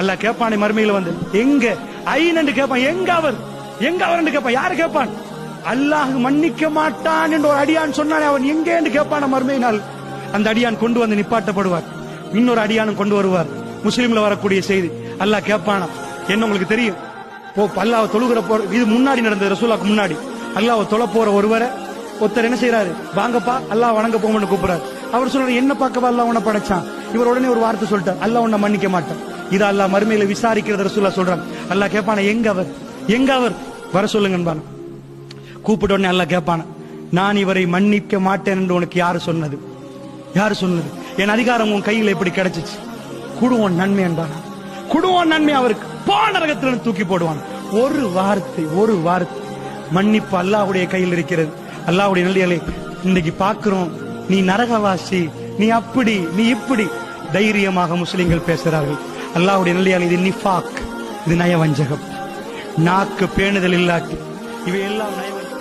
அல்லாஹ் கேட்பானே மறுமையில வந்து எங்க? ஐநண்டு கேட்பான் எங்க அவர்? எங்க அவர் கேட்பான் யாரு கேட்பான் அல்லாஹ் மன்னிக்க மாட்டான் என்று ஒரு அடியான் சொன்னானே அவன். எங்கே? என்று கேட்பான மறுமையினால் அந்த அடியான் கொண்டு வந்து நிப்பாட்டப்படுவார். இன்னொரு அடியானும் கொண்டு வருவார். முஸ்லீம்ல வரக்கூடிய செய்தி. அல்லாஹ் கேட்பானா என்ன உங்களுக்கு தெரியும்? ஓ அல்லாஹ் தொழுகிற போற இது முன்னாடி நடந்தது ரசூலாக்கு முன்னாடி. அல்லாவை தொழ போற ஒருவரை ஒருத்தர் என்ன செய்யறாரு வாங்கப்பா அல்லாஹ் வணங்க போங்கன்னு கூப்பிடுறாரு. அவர் சொல்றாரு என்ன பார்க்கவா அல்லாஹ் உன படைச்சான்? இவர் உடனே ஒரு வார்த்தை சொல்லிட்டார். அல்லாஹ் உன்னை மன்னிக்க மாட்டான். இது அல்லாஹ் மறுமையில விசாரிக்கிறது ரசூல்லா சொல்றான். அல்லாஹ் கேட்பான எங்க அவர்? எங்க அவர்? வர சொல்லுங்க கூப்பிட்ட உடனே அல்லாஹ் கேட்பான நான் இவரை மன்னிக்க மாட்டேன் என்று உனக்கு யாரு சொன்னது? யாரு சொன்னது? என் அதிகாரம் உன் கையில எப்படி கிடைச்சிச்சு? குடுவோன் நன்மை என்பானா. குடுவோன் நன்மை அவருக்கு பானரகத்தில் தூக்கி போடுவான். ஒரு வார்த்தை ஒரு வார்த்தை. மன்னிப்பு அல்லாஹ்வுடைய கையில் இருக்கிறது. அல்லாஹ்வுடைய நல்லியலை இன்னைக்கு பாக்குறோம் நீ நரகவாசி நீ அப்படி நீ இப்படி தைரியமாக முஸ்லிம்கள் பேசுகிறார்கள். அல்லாவுடைய நல்லியால் இது நிஃபாக் இது நயவஞ்சகம். நாக்கு பேணுதல் இல்லாட்டி இவையெல்லாம் நயவஞ்சகம்.